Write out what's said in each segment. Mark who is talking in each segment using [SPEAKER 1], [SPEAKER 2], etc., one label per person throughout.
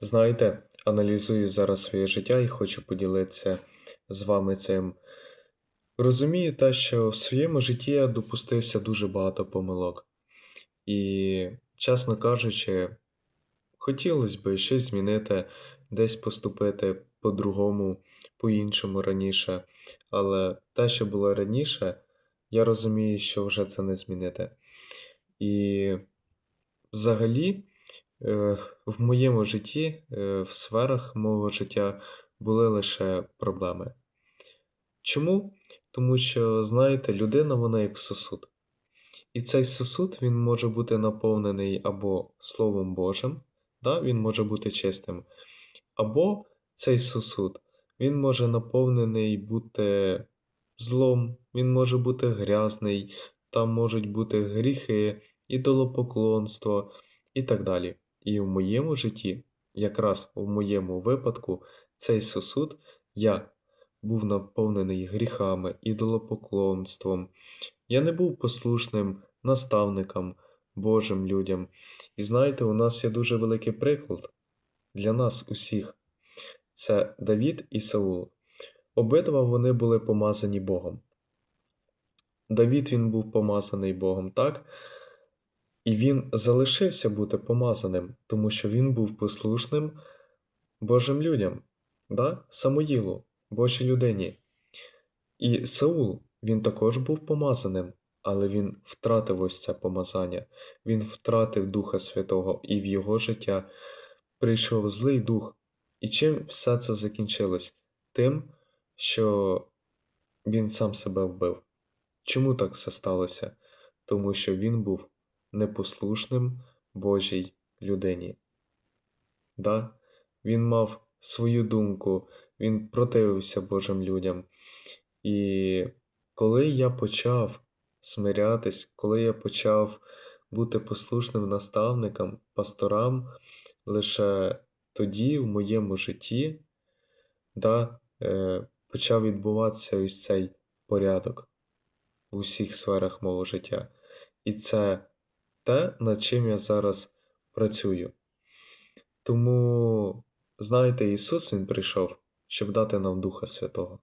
[SPEAKER 1] Знаєте, аналізую зараз своє життя і хочу поділитися з вами цим. Розумію те, що в своєму житті я допустився дуже багато помилок. І, чесно кажучи, хотілося б щось змінити, десь поступити по-другому, по-іншому раніше. Але те, що було раніше, я розумію, що вже це не змінити. І взагалі, в моєму житті, е, в сферах мого життя були лише проблеми. Чому? Тому що, знаєте, людина вона як сосуд. І цей сосуд він може бути наповнений або Словом Божим, да, він може бути чистим, або цей сосуд він може наповнений бути злом, він може бути грязний, там можуть бути гріхи, ідолопоклонство і так далі. І в моєму житті, якраз в моєму випадку, цей сосуд я був наповнений гріхами, ідолопоклонством. Я не був послушним наставникам, Божим людям. І знаєте, у нас є дуже великий приклад для нас усіх. Це Давід і Саул. Обидва вони були помазані Богом. Давід він був помазаний Богом, так? І він залишився бути помазаним, тому що він був послушним Божим людям, да? Самоїлу, Божій людині. І Саул, він також був помазаним, але він втратив ось це помазання, він втратив Духа Святого, і в його життя прийшов злий дух. І чим все це закінчилось? Тим, що він сам себе вбив. Чому так все сталося? Тому що він був непослушним Божій людині. Да? Він мав свою думку, він противився Божим людям. І коли я почав смирятись, коли я почав бути послушним наставникам, пасторам, лише тоді в моєму житті да, е, почав відбуватися ось цей порядок в усіх сферах мого життя. І це те, над чим я зараз працюю. Тому, знаєте, Ісус Він прийшов, щоб дати нам Духа Святого.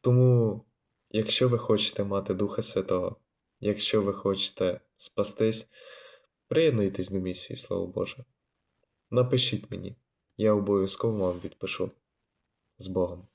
[SPEAKER 1] Тому, якщо ви хочете мати Духа Святого, якщо ви хочете спастись, приєднуйтесь до місії, Слава Боже. Напишіть мені, я обов'язково вам відпишу. З Богом.